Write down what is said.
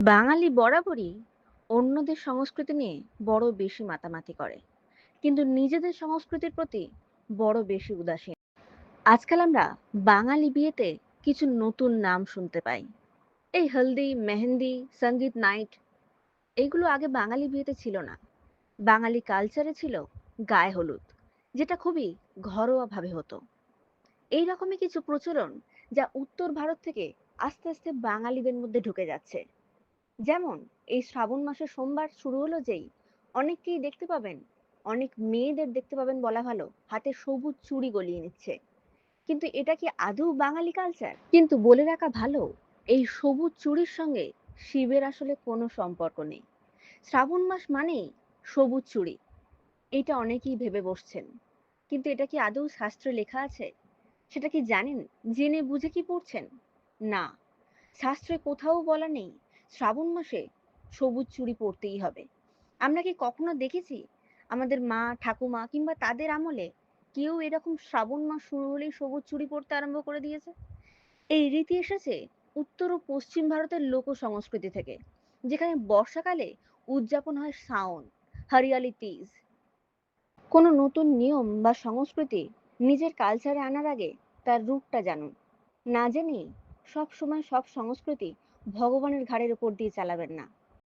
বাঙালি বরাবরই অন্যদের সংস্কৃতি নিয়ে বড় বেশি মাতামাতি করে। কিন্তু নিজেদের সংস্কৃতির প্রতি বড় বেশি উদাসীন। আজকাল আমরা বাঙালি বিয়েতে কিছু নতুন নাম শুনতে পাই। এই হলদি, মেহেন্দি, সংগীত, নাইট, এগুলো আগে বাঙালি বিয়েতে ছিল না। বাঙালি কালচারে ছিল গায়ে হলুদ, যেটা খুবই ঘরোয়া ভাবে হতো। এই রকমই কিছু প্রচলন যা উত্তর ভারত থেকে আস্তে আস্তে বাঙালিদের মধ্যে ঢুকে যাচ্ছে। যেমন, এই শ্রাবণ মাসের সোমবার শুরু হলো যেই, অনেককেই দেখতে পাবেন। অনেক মেয়েদের দেখতে পাবেন বলা ভালো, হাতে সবুজ চুড়ি গলিয়ে নিচ্ছে। কিন্তু এটা কি আদৌ বাঙালি কালচার কিন্তু বলে রাখা ভালো, এই সবুজ চুড়ির সঙ্গে শিবের আসলে কোনো সম্পর্ক নেই। শ্রাবণ মাস মানেই সবুজ চুড়ি। এটা অনেকেই ভেবে বসছেন। কিন্তু এটা কি আদৌ শাস্ত্রে লেখা আছে? সেটা কি জানেন? জেনে বুঝে কি পড়ছেন? না। শাস্ত্রে কোথাও বলা নেই শ্রাবণ মাসে সবুজ চুড়ি পরতেই হবে। আমরা কি কখনো দেখেছি? আমাদের মা, ঠাকুমা কিংবা তাদের আমলে কেউ এরকম শ্রাবণ মাস শুরু হলেই সবুজ চুড়ি পরতে আরম্ভ করে দিয়েছে? এই রীতি এসেছে উত্তর ও পশ্চিম ভারতের লোক সংস্কৃতি থেকে, যেখানে বর্ষাকালে উদযাপন হয় শাওন, হরিয়ালি তিজ। কোনো নতুন নিয়ম বা সংস্কৃতি নিজের কালচারে আনার আগে তার রূপটা জানুন। না জেনে সব সময় সব সংস্কৃতি ভগবানের ঘাড়ের উপর দিয়ে চালাবেন না।